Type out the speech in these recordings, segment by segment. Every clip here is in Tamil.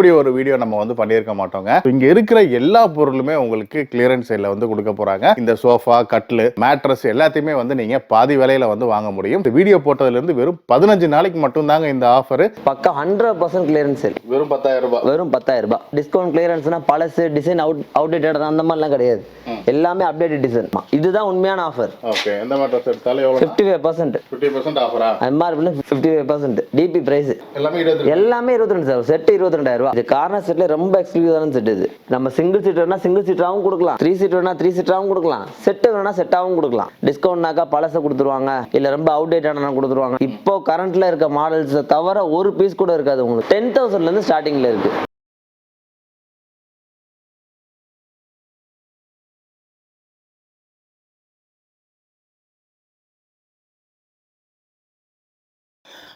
இப்படி ஒரு வீடியோ நம்ம வந்து பண்ணியிருக்க மாட்டோங்க. இங்க இருக்கிற எல்லா பொருளுமே உங்களுக்கு கிளியரன்ஸ் சேல்ல வந்து கொடுக்க போறாங்க. இந்த சோஃபா கட்லு மேட்ரஸ் எல்லாத்தையுமே வந்து நீங்க பாதி விலையில வந்து வாங்க முடியும். இந்த வீடியோ போட்டதுல இருந்து வெறும் பதினஞ்சு நாளைக்கு மட்டும் தாங்க இந்த ஆஃபர் பக்கம் ஹண்ட்ரட் பர்சன்ட் கிளியரன்ஸ் சேல் வெறும் பத்தாயிரம் ரூபாய். வெறும் பத்தாயிரம் ரூபாய். டிஸ்கவுண்ட் கிளியரன்ஸ்னா பழசு டிசைன் அவுட் அவுடேட்டட் அந்த மாதிரிலாம் கிடையாது. எல்லாமே அப்டேட்டட் டிசைன் இதுதான் உண்மையான ஆஃபர் ஓகே எந்த மேட்ரஸ் எடுத்தாலும் எவ்வளவு ஃபைவ் பர்சன்ட் 50% ஆஃபர்ரா எம்ஆர்பி 55% டிபி பிரைஸ் எல்லாமே 22 எல்லாமே 22 சார். செட் 22000 ரூபா இது கார்னர் சீட்ல ரொம்ப எக்ஸ்க்ளூசிவான செட் இது. நம்ம சிங்கிள் சீட் வேணா சிங்கிள் சீட்டராகவும் கொடுக்கலாம். த்ரீ சீட் வேணா த்ரீ சீட்டராகவும் கொடுக்கலாம். செட்டு வேணா செட்டாகவும் கொடுக்கலாம். டிஸ்கவுண்ட்னாக்கா பழச கொடுத்துருவாங்க. இல்ல ரொம்ப அவுடேட் அவுடேட்டான கொடுத்துருவாங்க. இப்போ கரண்ட்ல இருக்க மாடல்ஸ் தவிர ஒரு பீஸ் கூட இருக்காது உங்களுக்கு. டென் தௌசண்ட்ல இருந்து ஸ்டார்டிங்ல இருக்கு.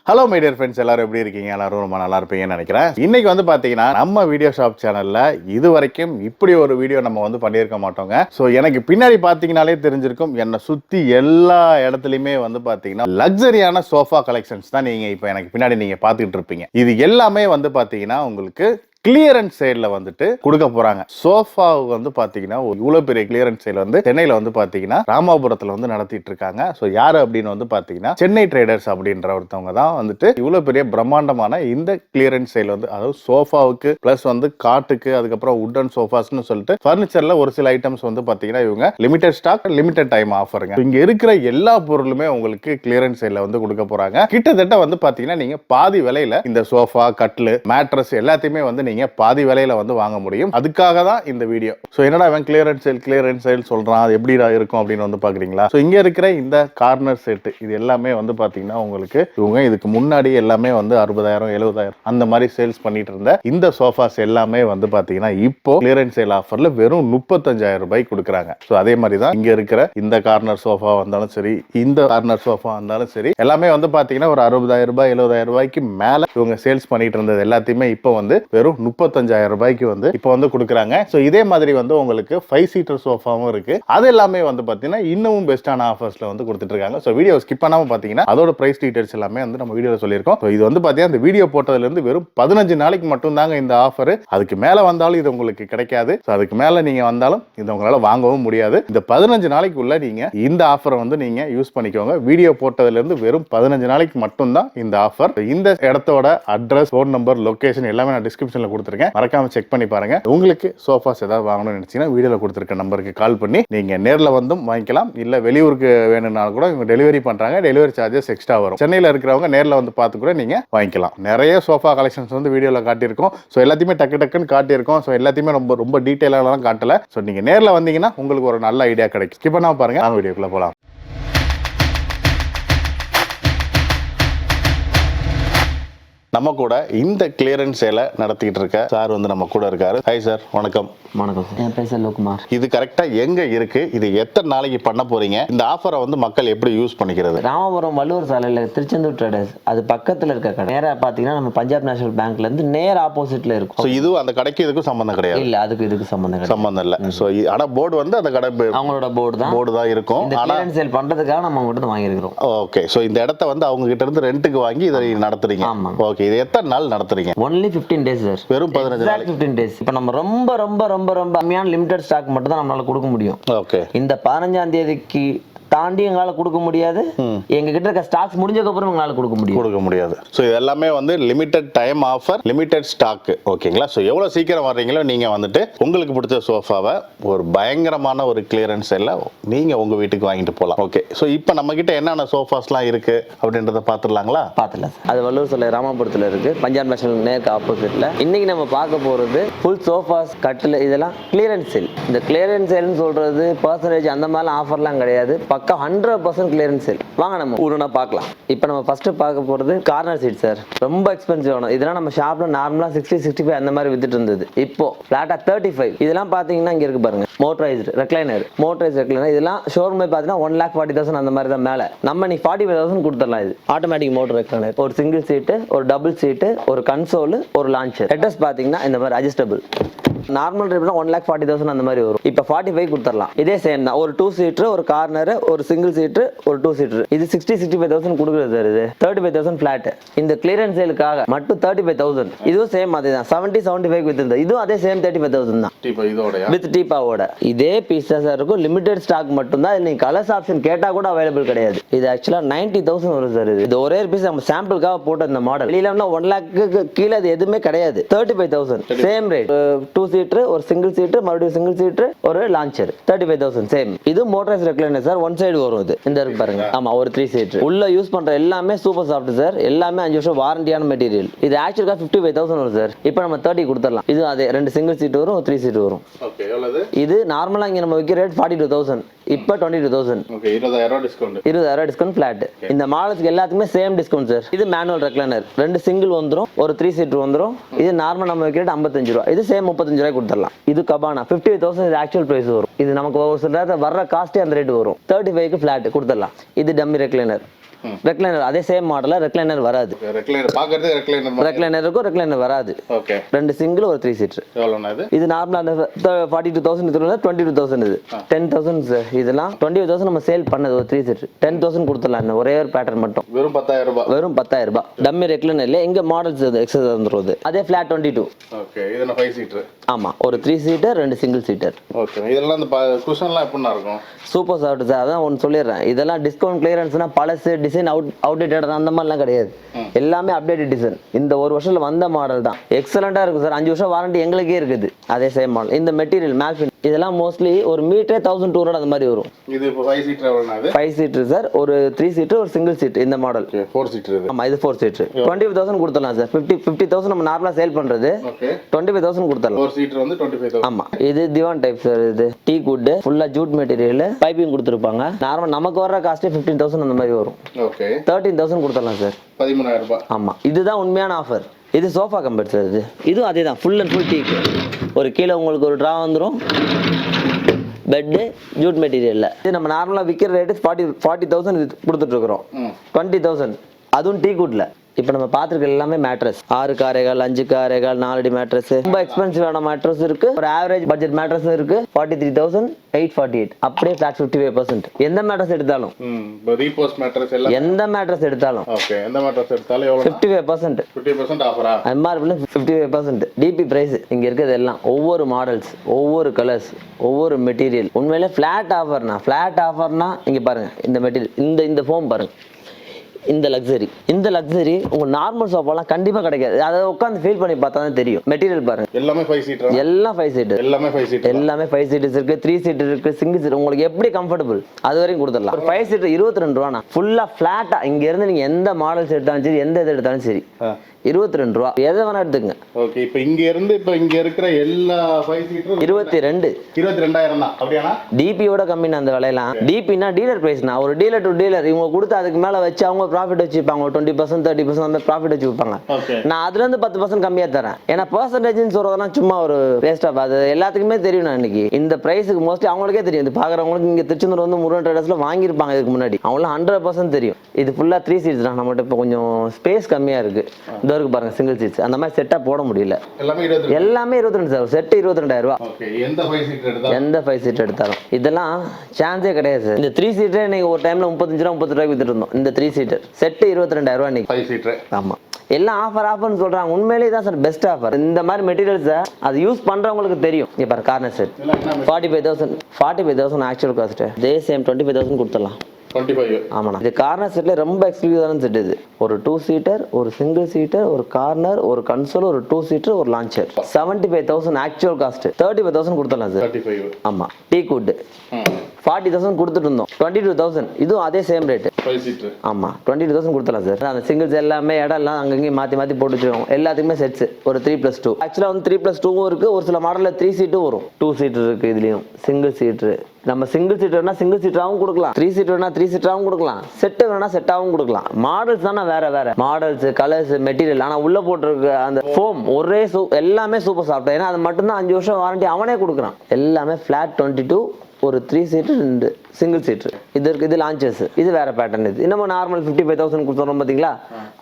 ஹலோ மைடியர் ஃப்ரெண்ட்ஸ் எல்லாரும் எப்படி இருக்கீங்க? எல்லாரும் ரொம்ப நல்லா இருப்பீங்கன்னு நினைக்கிறேன். இன்னைக்கு வந்து பாத்தீங்கன்னா நம்ம வீடியோ ஷாப் சேனல்ல இது வரைக்கும் இப்படி ஒரு வீடியோ நம்ம வந்து பண்ணியிருக்க மாட்டோங்க. ஸோ எனக்கு பின்னாடி பார்த்தீங்கனாலே தெரிஞ்சிருக்கும் என்னை சுத்தி எல்லா இடத்துலையுமே வந்து பாத்தீங்கன்னா லக்ஸரியான சோஃபா கலெக்ஷன்ஸ் தான் நீங்க இப்போ எனக்கு பின்னாடி நீங்க பார்த்துக்கிட்டு இருப்பீங்க. இது எல்லாமே வந்து பாத்தீங்கன்னா உங்களுக்கு கிளியரன்ஸ் சைடில் வந்துட்டு கொடுக்க போறாங்க. சோஃபாவுக்கு வந்து பாத்தீங்கன்னா இவ்வளோ பெரிய கிளியரன்ஸ் சைடில் வந்து சென்னையில் வந்து பாத்தீங்கன்னா ராமாபுரத்தில் வந்து நடத்திட்டு இருக்காங்க. ஸோ யார் அப்படின்னு வந்து பாத்தீங்கன்னா சென்னை ட்ரேடர்ஸ் அப்படின்ற ஒருத்தவங்க தான் வந்துட்டு இவ்வளோ பெரிய பிரம்மாண்டமான இந்த கிளியரன்ஸ் சைடில் வந்து அதாவது சோஃபாவுக்கு ப்ளஸ் வந்து காட்டுக்கு அதுக்கப்புறம் உட்டன் சோஃபாஸ்னு சொல்லிட்டு ஃபர்னிச்சரில் ஒரு சில ஐட்டம்ஸ் வந்து பாத்தீங்கன்னா இவங்க லிமிடெட் ஸ்டாக் லிமிடெட் டைம் ஆஃபருங்க இங்க இருக்கிற எல்லா பொருளுமே உங்களுக்கு கிளியரன்ஸ் சைடில் வந்து கொடுக்க போறாங்க. கிட்டத்தட்ட வந்து பாத்தீங்கன்னா நீங்க பாதி விலையில இந்த சோஃபா கட்லு மேட்ரஸ் எல்லாத்தையுமே வந்து நீங்க பாதி விலையில வந்து வாங்க முடியும். அதுக்காக தான் இந்த வீடியோ. ஸோ என்னடா அவன் கிளியரன்ஸ் சேல் கிளியரன்ஸ் சேல் சொல்றான்? அது எப்படிடா இருக்கும் அப்படின்னு வந்து பாக்குறீங்களா? ஸோ இங்க இருக்கிற இந்த கார்னர் செட்டு இது எல்லாமே வந்து பாத்தீங்கன்னா உங்களுக்கு இவங்க இதுக்கு முன்னாடி எல்லாமே வந்து அறுபதாயிரம் எழுபதாயிரம் அந்த மாதிரி சேல்ஸ் பண்ணிட்டு இருந்த இந்த சோஃபாஸ் எல்லாமே வந்து பார்த்தீங்கன்னா இப்போ கிளியரன்ஸ் சேல் ஆஃபரில் வெறும் முப்பத்தஞ்சாயிரம் ரூபாய்க்கு கொடுக்குறாங்க. ஸோ அதே மாதிரி தான் இங்க இருக்கிற இந்த கார்னர் சோஃபா வந்தாலும் சரி இந்த கார்னர் சோஃபா வந்தாலும் சரி எல்லாமே வந்து பார்த்தீங்கன்னா ஒரு அறுபதாயிரம் ரூபாய் எழுபதாயிரம் ரூபாய்க்கு மேலே இவங்க சேல்ஸ் பண்ணிட்டு இருந்தது எல்லாத்தையுமே இப்போ வந்து வெறும் முப்பத்தஞ்சாயிரம் ரூபாய்க்கு வந்து இப்போ வந்து கொடுக்குறாங்க. ஸோ இதே மாதிரி வந்து உங்களுக்கு ஃபைவ் சீட்டர் சோஃபாவும் இருக்கு. அது எல்லாமே வந்து பார்த்தீங்கன்னா இன்னமும் பெஸ்ட்டான ஆஃபர்ஸில் வந்து கொடுத்துட்டு இருக்காங்க ஸோ வீடியோ ஸ்கிப் பண்ணாமல் பார்த்தீங்கன்னா அதோட ப்ரைஸ் டீட்டெயில்ஸ் எல்லாமே வந்து நம்ம வீடியோவில் சொல்லியிருக்கோம். ஸோ இது வந்து பார்த்தீங்கன்னா இந்த வீடியோ போட்டதுலேருந்து வெறும் பதினஞ்சு நாளைக்கு மட்டும்தாங்க இந்த ஆஃபர் அதுக்கு மேலே வந்தாலும் இது உங்களுக்கு கிடைக்காது. ஸோ அதுக்கு மேலே நீங்கள் வந்தாலும் இது உங்களால் வாங்கவும் முடியாது. இந்த பதினஞ்சு நாளைக்குள்ள நீங்கள் இந்த ஆஃபரை வந்து நீங்கள் யூஸ் பண்ணிக்கோங்க. வீடியோ போட்டதுலேருந்து வெறும் பதினஞ்சு நாளைக்கு மட்டும்தான் இந்த ஆஃபர் இந்த இடத்தோட அட்ரஸ் ஃபோன் நம்பர் லொகேஷன் எல்லாமே நான் டிஸ்கிரிப்ஷனில் கொடுத்துருக்கேன். மறக்காம செக் பண்ணி பாருங்க. உங்களுக்கு சோஃபாஸ் ஏதாவது வாங்கணும்னு நினைச்சீங்கன்னா வீடியோவில் கொடுத்துருக்க நம்பருக்கு கால் பண்ணி நீங்க நேரில் வந்தும் வாங்கிக்கலாம். இல்லை வெளியூருக்கு வேணும்னாலும் கூட இவங்க டெலிவரி பண்றாங்க. டெலிவரி சார்ஜஸ் எக்ஸ்ட்ரா வரும். சென்னையில் இருக்கிறவங்க நேரில் வந்து பார்த்து கூட நீங்க வாங்கிக்கலாம். நிறைய சோஃபா கலெக்ஷன்ஸ் வந்து வீடியோவில் காட்டியிருக்கோம். ஸோ எல்லாத்தையுமே டக்கு டக்குன்னு காட்டியிருக்கோம். ஸோ எல்லாத்தையுமே ரொம்ப ரொம்ப டீட்டெயிலாலாம் காட்டல. ஸோ நீங்கள் நேரில் வந்தீங்கன்னா உங்களுக்கு ஒரு நல்ல ஐடியா கிடைக்கும். ஸ்கிப் பண்ணாம பாருங்க. நான் வீடியோக்குள்ளே போகலாம் நம்ம கூட இந்த கிளியரன்ஸ் சேலை நடத்திட்டு இருக்க சார் வந்து நம்ம கூட இருக்காரு. ஹாய் சார் வணக்கம். வணக்கம் என் பேர் செல்வகுமார் இது கரெக்டா எங்க இருக்கு? இது எத்தனை நாளைக்கு பண்ண போறீங்க? இந்த ஆஃபரை வந்து மக்கள் எப்படி யூஸ் பண்ணிக்கிறது? ராமபுரம் வள்ளுவர் சாலையில் திருச்செந்தூர் ட்ரேடர்ஸ் அது பக்கத்தில் இருக்க கடை. நேராக பார்த்தீங்கன்னா நம்ம பஞ்சாப் நேஷனல் பேங்க்ல இருந்து நேர் ஆப்போசிட்ல ஸோ இருக்கும். இதுவும் அந்த கடைக்கு இதுக்கும் சம்பந்தம் கிடையாது? இல்ல அதுக்கு இதுக்கு சம்மந்தம் கிடையாது. சம்பந்தம் இல்ல. ஸோ ஆனா போர்டு வந்து அந்த கடை அவங்களோட போர்டு தான். போர்டு தான் இருக்கும். இந்த ஆனா கிளியரன்ஸ் சேல் பண்றதுக்காக நம்ம அவங்க கிட்ட வாங்கியிருக்கிறோம். ஓகே ஸோ இந்த இடத்த வந்து அவங்க கிட்ட இருந்து ரெண்டுக்கு வாங்கி இதை நடத்துறீங்க. ஆமா. ஓகே இது எத்தனை நாள் நடத்துறீங்க? ஒன்லி ஃபிஃப்டீன் டேஸ் சார் வெறும் பதினஞ்சு நாளைக்கு? ஃபிஃப்டீன் டேஸ் இப்போ நம்ம ரொம்ப ரொம்ப ரொம்ப ரொம்ப கம்மியான லிமிடெட் ஸ்டாக் மட்டும் தான் நம்மளால கொடுக்க முடியும். ஓகே இந்த பதினஞ்சாம் தேதிக்கு தாண்டி எங்களால கொடுக்க முடியாது. எங்க கிட்ட இருக்க ஸ்டாக்ஸ் முடிஞ்சதுக்கு அப்புறம் எங்களால கொடுக்க முடியும் கொடுக்க முடியாது. ஸோ இது எல்லாமே வந்து limited time offer limited stock ஓகேங்களா ஸோ எவ்வளோ சீக்கிரம் வர்றீங்களோ நீங்கள் வந்துட்டு உங்களுக்கு பிடிச்ச சோஃபாவை ஒரு பயங்கரமான ஒரு கிளியரன்ஸ் எல்லாம் நீங்கள் உங்கள் வீட்டுக்கு வாங்கிட்டு போகலாம் ஓகே ஸோ இப்போ நம்மக்கிட்ட என்னென்ன சோஃபாஸ்லாம் இருக்குது அப்படின்றத பார்த்துடலாங்களா பாத்துல அது வள்ளூர் சிலை ராமாபுரத்துல இருக்கு. பஞ்சாப் நேஷனல் நேருக்கு ஆப்போசிட்ல இன்னைக்கு நம்ம பார்க்க போறது ஃபுல் சோஃபாஸ் கட்டில் இதெல்லாம் கிளியரன்ஸ் சேல் இந்த கிளியரன்ஸ் சேல்னு சொல்றது பர்சன்டேஜ் அந்த மாதிரிலாம் ஆஃபர்லாம் கிடையாது. பக்கா ஹண்ட்ரட் பர்சன்ட் கிளியரன்ஸ் சேல் வாங்க நம்ம ஒன்று பார்க்கலாம். இப்போ நம்ம ஃபர்ஸ்ட் பார்க்க போகிறது கார்னர் சீட் சார் ரொம்ப எக்ஸ்பென்சிவ் ஆகும் இதெல்லாம் நம்ம ஷாப்ல நார்மலா சிக்ஸ்டி சிக்ஸ்டி ஃபைவ் அந்த மாதிரி வித்துட்டு இருந்தது. இப்போ ஃபிளாட்டா தேர்ட்டி ஃபைவ் இதெல்லாம் பார்த்தீங்கன்னா இங்கே இருக்கு பாருங்க. மோட்டரைஸ்டு ரெக்லைனர் மோட்டரைஸ் ரெக்லைனர் இதெல்லாம் ஷோரூம் பார்த்தீங்கன்னா ஒன் லேக் ஃபார்ட்டி தௌசண்ட் அந்த மாதிரி தான் மேலே. நம்ம நீ ஃபார்ட்டி ஃபைவ் தௌசண்ட் கொடுத்துடலாம் இது. ஆட்டோமேட்டிக் மோட்டர் ரெக்லைனர் ஒரு சிங்கிள் சீட்டு ஒரு டபுள் சீட்டு ஒரு கன்சோல் ஒரு லான்ச்சர் ஹெட்ரஸ் பார்த்தீங்கன்னா இந்த மாதிரி அட்ஜஸ்டபிள் நார்மல் ரேட்னா ஒன் லேக் ஃபார்ட்டி தௌசண்ட் அந்த மாதிரி வரும். இப்போ ஃபார்ட்டி ஃபைவ் கொடுத்துடலாம். இதே சேம் தான். ஒரு டூ சீட்ரு ஒரு கார்னர் ஒரு சிங்கிள் சீட்ரு ஒரு டூ சீட்ரு இது சிக்ஸ்டி சிக்ஸ்டி ஃபைவ் தௌசண்ட் கொடுக்குறது சார் இது. தேர்ட்டி ஃபைவ் தௌசண்ட் ஃபிளாட் இந்த கிளியரன்ஸ் சேலுக்காக மட்டும் தேர்ட்டி ஃபைவ் தௌசண்ட் இதுவும் சேம் அதே தான் செவன்ட்டி செவன்ட்டி ஃபைவ் வித் இதுவும் அதே சேம் தேர்ட்டி ஃபைவ் தௌசண்ட் தான் வித் டீப்பாவோட இதே பீஸ் தான் சார் இருக்கும். லிமிடெட் ஸ்டாக் மட்டும் தான் நீங்கள் கலர்ஸ் ஆப்ஷன் கேட்டால் கூட அவைலபிள் கிடையாது. இது ஆக்சுவலாக நைன்ட்டி தௌசண்ட் வரும் சார் இது. இது ஒரே பீஸ் நம்ம சாம்பிளுக்காக போட்ட இந்த மாடல் வெளியில ஒன் லேக்கு கீழே அது எதுவுமே கிடையாது. Thirty five thousand same rate two seater ஒரு சிங்கிள் சீட்ரு மறுபடியும் சிங்கிள் சீட்ரு ஒரு lounger thirty five thousand same இது motorised recliner sir one side வரும் இது. இந்த இருக்கு பாருங்க. ஆமா ஒரு த்ரீ சீட்ரு உள்ள யூஸ் பண்ற எல்லாமே சூப்பர் சாஃப்ட் சார் எல்லாமே அஞ்சு வருஷம் வாரண்டியான மெட்டீரியல் இது ஆக்சுவலாக ஃபிஃப்டி ஃபைவ் தௌசண்ட் வரும் சார் இப்போ நம்ம தேர்ட்டி கொடுத்துடலாம். இது அதே ரெண்டு சிங்கிள் சீட் வரும் த்ரீ சீட் வரும். இது நார்மலாக இங்கே நம்ம விற்கிற ரேட் ஃபார்ட்டி டூ தௌசண்ட் இப்போ டுவெண்ட்டி டூ தௌசண்ட் இருபதாயிரம் டிஸ்கவுண்ட் இருபதாயிரம் டிஸ்கவுண்ட் ஃபிளாட் இந்த மாடலுக்கு எல்லாத்துக்குமே சேம் டிஸ்கவுண்ட் சார் இது மேனுவல் ரெக்லைனர் ரெண்டு சிங்கிள் வந்துரும் ஒரு த்ரீ சீட் வந்துரும். இது நார்மல் நம்ம விற்கிற ரேட் ஐம்பத்தஞ்சு ரூபா. இது சேம் முப்பத்தஞ்சு ரூபாய் கொடுத்துடலாம். இது கபானா. ஃபிஃப்டி தௌசண்ட் இது ஆக்சுவல் ப்ரைஸ் வரும். இது நமக்கு ஒரு சில நேரத்தில் வர்ற காஸ்ட்டே அந்த ரேட் வரும். தேர்ட்டி ஃபைவ்க்கு ஃபிளாட் கொடுத்துடலாம். இது டம்மி ரெக்லைனர் ரெக்லைனர் அதே சேம் மாடலில் ரெக்லைனர் வராது. ரெக்லைனர் ரெக்லைனர் ரெக்லைனர் இருக்கும் ரெக்லைனர் வராது. ஓகே ரெண்டு சிங்கிள் ஒரு த்ரீ சீட்ரு இது? நார்மலாக அந்த ஃபார்ட்டி டூ தௌசண்ட் இது டுவெண்ட்டி டூ தௌசண்ட் இது. டென் தௌசண்ட் இதெல்லாம் டுவெண்ட்டி தௌசண்ட் நம்ம சேல் பண்ணது ஒரு த்ரீ செட் டென் தௌசண்ட் கொடுத்துடலாம் இந்த ஒரே ஒரு பேட்டர்ன் மட்டும். வெறும் பத்தாயிரம் ரூபாய். வெறும் பத்தாயிரம் ரூபாய். டம்மி ரெக்லன் இல்லை எங்க மாடல்ஸ் எக்ஸஸ் வந்துருது அதே ஃபிளாட் டுவெண்ட்டி டூ ஓகே இது ஃபைவ் சீட்ரு ஆமாம் ஒரு த்ரீ சீட்டர் ரெண்டு சிங்கிள் சீட்டர் ஓகே இதெல்லாம் இந்த குஷன்லாம் எப்படிண்ணா இருக்கும்? சூப்பர் சாஃப்ட் சார் அதான் ஒன்று சொல்லிடுறேன். இதெல்லாம் டிஸ்கவுண்ட் கிளியரன்ஸ்னா பழசு டிசைன் அவுட் அவுடேட்டட் அந்த மாதிரிலாம் கிடையாது. எல்லாமே அப்டேட்டட் டிசைன் இந்த ஒரு வருஷத்துல வந்த மாடல் தான். எக்ஸலண்ட்டாக இருக்கும் சார். அஞ்சு வருஷம் வாரண்டி எங்களுக்கே இருக்குது. அதே சேம் மாடல் இந்த மெட்டீரியல் மேக்ஃபின் இதெல்லாம் மோஸ்ட்லி ஒரு மீட்டரே தௌசண்ட் டூ ஹண்ட்ரட் அந்த மாதிரி வரும். இது இப்போ five seater five seater sir ஒரு த்ரீ சீட்டர் ஒரு சிங்கிள் சீட் இந்த மாடல் ஃபோர் சீட்டர் இது. ஆமா இது four seater twenty five thousand கொடுத்துடலாம் சார் ஃபிஃப்டி ஃபிஃப்டி தௌசண்ட் நம்ம நார்மலாக சேல் பண்றது. ஓகே டுவெண்ட்டி ஃபைவ் தௌசண்ட் கொடுத்துடலாம். ஃபோர் சீட்டர் வந்து டுவெண்ட்டி ஃபைவ் தௌசண்ட் ஆமா இது திவான் டைப் சார் இது. டீ குட் ஃபுல்லா ஜூட் மெட்டீரியல் பைப்பிங் கொடுத்துருப்பாங்க. நார்மல் நமக்கு வர காஸ்ட்டே ஃபிஃப்டீன் தௌசண்ட் அந்த மாதிரி வரும். ஓகே தேர்ட்டீன் தௌசண்ட் கொடுத்துடலாம் சார் பதிமூணாயிரம் ரூபாய். ஆமா இதுதான் உண்மையான ஆஃபர் இது சோஃபா கம்பெட் சார் இது. இதுவும் அதே தான் ஃபுல் அண்ட் ஃபுல் டீக்கு ஒரு கீழே உங்களுக்கு ஒரு ட்ரா வந்துடும் பெட்டு ஜூட் மெட்டீரியலில் இது நம்ம நார்மலாக விற்கிற ரேட்டு ஃபார்ட்டி ஃபார்ட்டி தௌசண்ட் இது கொடுத்துட்ருக்குறோம் டுவெண்ட்டி தௌசண்ட் அதுவும் டீ குட்ல இப்போ நம்ம பார்த்துருக்க எல்லாமே மேட்ரஸ் ஆறு காரைகள் அஞ்சு காரைகள் நாலடி மேட்ரஸ் ரொம்ப எக்ஸ்பென்சிவான மேட்ரஸ் இருக்கு. ஒரு ஆவரேஜ் பட்ஜெட் மேட்ரஸ் இருக்கு. Forty three thousand eight forty eight அப்படியே ஃபிளாட் ஃபிஃப்டி ஃபைவ் பர்சன்ட் எந்த மேட்ரஸ் எடுத்தாலும். ம் இப்போ ரீபோஸ்ட் மேட்ரஸ் எல்லாம் எந்த மேட்ரஸ் எடுத்தாலும். ஓகே எந்த மேட்ரஸ் எடுத்தாலும் எவ்வளோ fifty five percent fifty percent ஆஃபரா எம்ஆர்பியில் fifty five percent DP price இங்கே இருக்கிறது எல்லாம். ஒவ்வொரு மாடல்ஸ் ஒவ்வொரு கலர்ஸ் ஒவ்வொரு மெட்டீரியல் உண்மையிலே ஃப்ளாட் ஆஃபர்னா ஃப்ளாட் ஆஃபர்னா இங்கே பாருங்க இந்த மெட்டீரியல் இந்த இந்த ஃபோம் பாருங்க. இந்த லக்ஸரி இந்த லக்ஸரி உங்க நார்மல் சோஃபாலாம் கண்டிப்பா கிடைக்காது. அதை உட்காந்து ஃபீல் பண்ணி பார்த்தா தான் தெரியும். மெட்டீரியல் பாருங்க. எல்லாமே ஃபைவ் சீட்டர் எல்லாம் ஃபைவ் சீட்டு எல்லாமே ஃபைவ் சீட்டர் எல்லாமே ஃபைவ் சீட்டர்ஸ் இருக்கு த்ரீ சீட்டர் இருக்கு சிங்கிள் சீட் உங்களுக்கு எப்படி கம்ஃபர்டபுள் அது வரைக்கும் கொடுத்துடலாம். ஒரு ஃபைவ் சீட்டர் இருபத்தி ரெண்டு ரூபாண்ணா. ஃபுல்லா ஃபிளாட்டா இங்க இருந்து நீங்க எந்த மாடல்ஸ் எடுத்தாலும் சரி எந்த இது எடுத்தாலும் சரி. இருபத்தி ரெண்டு ரூபா. எதை வேணா எடுத்துங்க ஓகே இப்போ இங்க இருந்து இப்போ இங்க இருக்கிற எல்லா ஃபைவ் சீட்டரும் இருபத்தி ரெண்டு இருபத்தி ரெண்டாயிரம் தான். அப்படியாண்ணா? டிபியோட கம்மின்னு அந்த விலையெல்லாம். டிபினா டீலர் பிரைஸ்னா ஒரு டீலர் டு டீலர் இவங்க கொடுத்து அதுக்கு மேல வச்சு அவங்க ப்ராஃபிட் வச்சுப்பாங்க டுவெண்ட்டி பர்சன்ட் தேர்ட்டி பர்சன்ட் அந்த ப்ராஃபிட் வச்சு வைப்பாங்க. நான் அதுல இருந்து பத்து பர்சன்ட் கம்மியா தரேன். ஏன்னா பர்சன்டேஜ்னு சொல்றதெல்லாம் சும்மா ஒரு வேஸ்ட் ஆஃப் அது எல்லாத்துக்குமே தெரியும் நான் இன்னைக்கு. இந்த பிரைஸுக்கு மோஸ்ட்லி அவங்களுக்கே தெரியும். இது பாக்குறவங்களுக்கு இங்க திருச்செந்தூர் வந்து முருகன் ட்ரேடர்ஸ்ல வாங்கியிருப்பாங்க இதுக்கு முன்னாடி. அவங்களாம் ஹண்ட்ரட் பர்சன்ட் தெரியும். இது ஃபுல்லா த்ரீ சீட்ஸ் தான். நம்மகிட்ட இப்போ கொஞ்சம் ஸ்பேஸ் கம்மியா இருக்கு. இருக்கு பாருங்க சிங்கிள் சீட்ஸ் அந்த மாதிரி செட்டா போட முடியல. எல்லாமே இருபத்தி ரெண்டு. சார். செட்டு இருபத்தி ரெண்டாயிரம் ரூபாய் ஓகே எந்த ஃபைவ் சீட்டர் எடுத்தாலும்? எந்த ஃபைவ் சீட் எடுத்தாலும். இதெல்லாம் சான்ஸே கிடையாது சார். இந்த த்ரீ சீட்டே இன்னைக்கு ஒரு டைம்ல முப்பத்தஞ்சு ரூபா முப்பது ரூபாய்க்கு வித்துட்டு இருந்தோம். இந்த த்ரீ சீட்டர் செட்டு இருபத்தி ரெண்டாயிரம் ரூபாய் இன்னைக்கு. ஃபைவ் சீட்டர் ஆமா. எல்லாம் ஆஃபர் ஆஃபர்னு சொல்றாங்க. உண்மையிலேயே தான் சார் பெஸ்ட் ஆஃபர் இந்த மாதிரி மெட்டீரியல்ஸை அது யூஸ் பண்றவங்களுக்கு தெரியும். இப்போ corner set forty five thousand forty five thousand actual cost இதே சேம் டுவெண்ட்டி ஃபைவ் தௌசண்ட் கொடுத்துடலாம். டுவெண்ட்டி ஃபைவ் ஆமாண்ணா. இது கார்னர் செட்ல ரொம்ப எக்ஸ்க்ளூசிவான செட் இது. ஒரு டூ சீட்டர் ஒரு சிங்கிள் சீட்டர் ஒரு கார்னர் ஒரு கன்சோல் ஒரு டூ சீட்டர் ஒரு lounger seventy five thousand actual cost thirty five thousand கொடுத்துடலாம் sir thirty five teak wood forty thousand கொடுத்துட்டு இருந்தோம். டுவெண்ட்டி டூ தௌசண்ட் இதுவும் அதே சேம் ரேட் ஃபைவ் சீட்டர் ஆமா. டுவெண்ட்டி டூ தௌசண்ட் கொடுத்தலாம் சார் அந்த சிங்கிள்ஸ் எல்லாமே இடம் எல்லாம் அங்கங்கேயும் மாற்றி மாற்றி போட்டு வச்சுருவோம். எல்லாத்துக்குமே செட்ஸ் ஒரு த்ரீ ப்ளஸ் டூ ஆக்சுவலாக வந்து த்ரீ ப்ளஸ் டூவும் இருக்கு. ஒரு சில மாடலில் த்ரீ சீட்டும் வரும். டூ சீட்டர் இருக்கு இதுலயும். சிங்கிள் சீட்ரு நம்ம சிங்கிள் சீட்டர்னா சிங்கிள் சீட்டாகவும் கொடுக்கலாம். த்ரீ சீட்டர்னா த்ரீ சீட்டராகவும் கொடுக்கலாம். செட்டு வேணா செட்டாகவும் கொடுக்கலாம். மாடல்ஸ் தானே வேற வேற. மாடல்ஸ் கலர்ஸ் மெட்டீரியல் ஆனால் உள்ள போட்டிருக்க அந்த ஃபோம் ஒரே சூ எல்லாமே சூப்பர் சாஃப்ட் ஏன்னா அது மட்டும்தான் அஞ்சு வருஷம் வாரண்டி அவனே கொடுக்குறான். எல்லாமே ஃபிளாட் டுவெண்ட்டி டூ ஒரு த்ரீ சீட்டு ரெண்டு சிங்கிள் சீட்டு இது இருக்கு இது லான்ச்சஸ் இது வேற பேட்டர்ன் இது. நம்ம நார்மல் ஃபிஃப்டி ஃபைவ் தௌசண்ட் கொடுத்துறோம் பார்த்தீங்களா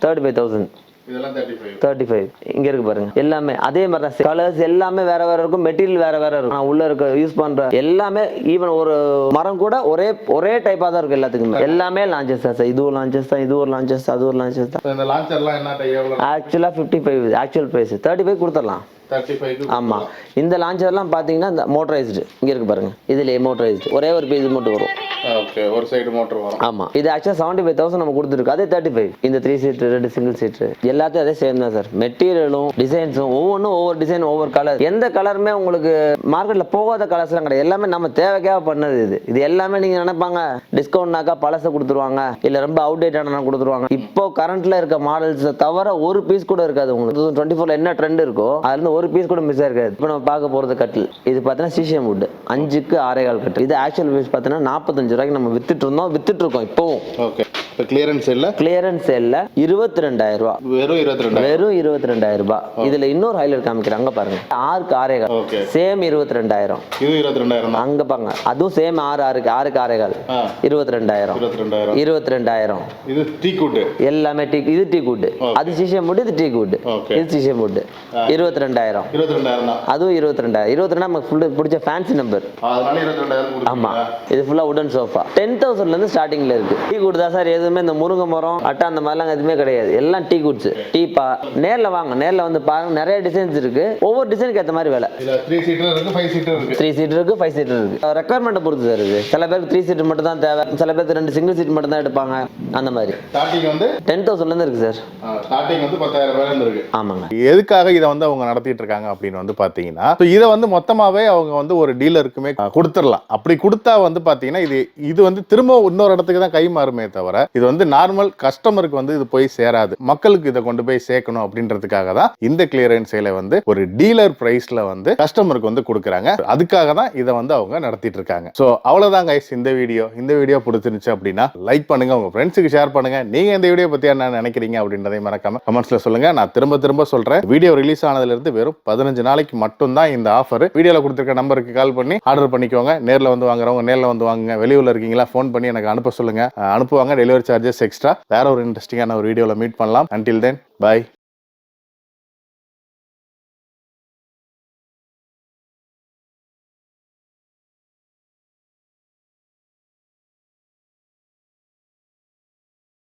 தேர்ட்டி ஃபைவ் தௌசண்ட் இதெல்லாம் தேர்ட்டி ஃபைவ் இங்க இருக்கு பாருங்க. எல்லாமே அதே மாதிரி தான். கலர்ஸ் எல்லாமே வேற வேற இருக்கும். மெட்டீரியல் வேற வேற இருக்கும். நான் உள்ள இருக்க யூஸ் பண்ற எல்லாமே ஈவன் ஒரு மரம் கூட ஒரே ஒரே டைப்பா தான் இருக்கும் எல்லாத்துக்குமே. எல்லாமே லான்ச்சஸ் தான் சார் இது ஒரு லான்ச்சஸ் தான் இது ஒரு லான்ச்சஸ் அது ஒரு லான்ச்சஸ் தான். இந்த லான்ச்சர்லாம் என்ன ஆக்சுவலாக fifty five actual price thirty five கொடுத்துடலாம். தேர்ட்டி ஃபைவ் ஆமா. இந்த லான்ச்சர்லாம் பார்த்தீங்கன்னா இந்த மோட்டரைஸ்டு இங்க இருக்கு பாருங்க. இதுல மோட்டரைஸ்டு ஒரே ஒரு பீஸ் மட்டும் வரும். ஓகே ஒரு சைடு மோட்டர் வரும். ஆமா. இது ஆக்சுவலாக செவன்டி ஃபைவ் தௌசண்ட் நம்ம கொடுத்துருக்கு. அதே தேர்ட்டி ஃபைவ் இந்த த்ரீ சீட் ரெண்டு சிங்கிள் சீட் எல்லாத்தையும் அதே சேம் தான் சார் மெட்டீரியலும் டிசைன்ஸும் ஒவ்வொன்றும் ஒவ்வொரு டிசைன் ஒவ்வொரு கலர் எந்த கலருமே உங்களுக்கு மார்க்கெட்டில் போகாத கலர்ஸ்லாம் கிடையாது. எல்லாமே நம்ம தேவைக்காக பண்ணது இது. இது எல்லாமே நீங்க நினைப்பாங்க டிஸ்கவுண்ட்னாக்கா பழசை கொடுத்துருவாங்க இல்ல ரொம்ப அவுடேட் ஆனா கொடுத்துருவாங்க. இப்போ கரண்ட்ல இருக்க மாடல்ஸை தவிர ஒரு பீஸ் கூட இருக்காது உங்களுக்கு. டுவெண்ட்டி ஃபோர்ல என்ன ட்ரெண்ட் இருக்கோ அதுல இருந்து ஒரு பீஸ் கூட மிஸ் இருக்காது இப்போ நம்ம பார்க்க போறது கட்டில். இது பார்த்தீங்கன்னா சிசிஎம் வுட் அஞ்சுக்கு ஆறே கால் கட்டில். இது ஆக்சுவல் பீஸ் பார்த்தீங்கன்னா நாற்பத்தஞ்சு ரூபாய்க்கு நம்ம வித்துட்டு இருந்தோம். வித்துட்டு இருக்கோம் இப்போவும். ஓகே இப்போ கிளியரன்ஸ் இல்லை? கிளியரன்ஸ் சேல்ல இருபத்தி ரெண்டாயிரம் ரூபாய் வெறும் இருபத்தி ரெண்டு வெறும் இருபத்தி ரெண்டாயிரம் ரூபாய் இதுல இன்னொரு ஹைலைட் காமிக்கிறாங்க பாருங்க. ஆறுக்கு ஆறே கால் ஓகே. சேம் இருபத்தி ரெண்டாயிரம் இது இருபத்தி ரெண்டாயிரம் அங்க பாருங்க. அதுவும் சேம் ஆறு ஆறுக்கு ஆறுக்கு ஆறே கால் ஆ. இருபத்தி ரெண்டாயிரம் இருபத்தி ரெண்டாயிரம் இது டீ கூட்டு எல்லாமே டீ இது டீ குட் அது சிஷியம் வுட் இது டீ குட் Okay. இது சிஷியம் வுட் இருபத்தி ரெண்டாயிரம் இருபத்தி ரெண்டாயிரம் அதுவும் இருபத்தி ரெண்டாயிரம் இருபத்தி ரெண்டாயிரம் நமக்கு ஃபுல்லு பிடிச்ச ஃபேன்சி நம்பர் ஆமா. இது ஃபுல்லா உடன் சோஃபா டென் தௌசண்ட்ல இருந்து ஸ்டார்டிங்ல இருக்கு. டீ குட் தான் சார். எதுவுமே இந்த முருங்கை மரம் அட்டா அந்த மாதிரிலாம் எதுவுமே கிடையாது. எல்லாம் டீ குட்ஸ் டீ பா நேர்ல வாங்க. நேர்ல வந்து பாருங்க நிறைய டிசைன்ஸ் இருக்கு. ஒவ்வொரு டிசைனுக்கு ஏற்ற மாதிரி விலை. இதுல த்ரீ சீட்டர் இருக்கு ஃபைவ் சீட்டர் இருக்கு. த்ரீ சீட் இருக்கு ஃபைவ் சீட் இருக்கு. ரெக்குவயர்மெண்ட்டை பொறுத்து சார் இது. சில பேருக்கு த்ரீ சீட் மட்டும் தான் தேவை. சில பேருக்கு ரெண்டு சிங்கிள் சீட் மட்டும் தான் எடுப்பாங்க. அந்த மாதிரி. ஸ்டார்டிங் வந்து டென் தௌசண்ட்ல இருந்து இருக்கு சார் ஸ்டார்டிங் வந்து பத்தாயிரம் ரூபாயில இருந்து இருக்கு. ஆமாங்க. எதுக்காக இதை வந்து அவங்க நடத்திட்டு இருக்காங்க அப்படின்னு வந்து பாத்தீங்கன்னா so இதை வந்து மொத்தமாவே அவங்க வந்து ஒரு டீலருக்குமே கொடுத்துடலாம். அப்படி கொடுத்தா வந்து பாத்தீங்கன்னா இது இது வந்து திரும்ப இன்னொரு இடத்துக்கு தான் கை மாறுமே தவிர இது வந்து நார்மல் கஸ்டமருக்கு வந்து இது போய் சேராது. மக்களுக்கு இதை கொண்டு போய் சேர்க்கணும் அப்படின்றதுக்காக தான் இந்த கிளியரன்ஸ் சேலை வந்து ஒரு டீலர் பிரைஸ்ல வந்து கஸ்டமருக்கு வந்து கொடுக்குறாங்க. அதுக்காக தான் இதை வந்து அவங்க நடத்திட்டு இருக்காங்க. ஸோ அவ்வளோதாங்க கைஸ் இந்த வீடியோ இந்த வீடியோ பிடிச்சிருந்துச்சு அப்படின்னா லைக் பண்ணுங்க உங்க ஃப்ரெண்ட்ஸுக்கு ஷேர் பண்ணுங்க. நீங்க இந்த வீடியோ பத்தி என்ன நினைக்கிறீங்க அப்படின்றதை மறக்காம கமெண்ட்ஸ்ல சொல்லுங்க. நான் திரும்ப திரும்ப சொல்றேன். வீடியோ ரிலீஸ் ஆனதுல இருந்து வெறும் பதினஞ்சு நாளைக்கு மட்டும் தான் இந்த ஆஃபர் வீடியோல கொடுத்துருக்க நம்பருக்கு கால் பண்ணி ஆர்டர் பண்ணிக்கோங்க. நேரில் வந்து வாங்குறவங்க நேரில் வந்து வாங்குங்க. வெளியூர்ல இருக்கீங்களா ஃபோன் பண்ணி எனக்கு அனுப்ப சொல்லுங்க. அனுப்புவாங்க டெலிவரி சார்ஜஸ் எக்ஸ்ட்ரா வேற ஒரு இன்ட்ரெஸ்டிங்கான ஒரு வீடியோவில் மீட் பண்ணலாம். Until then by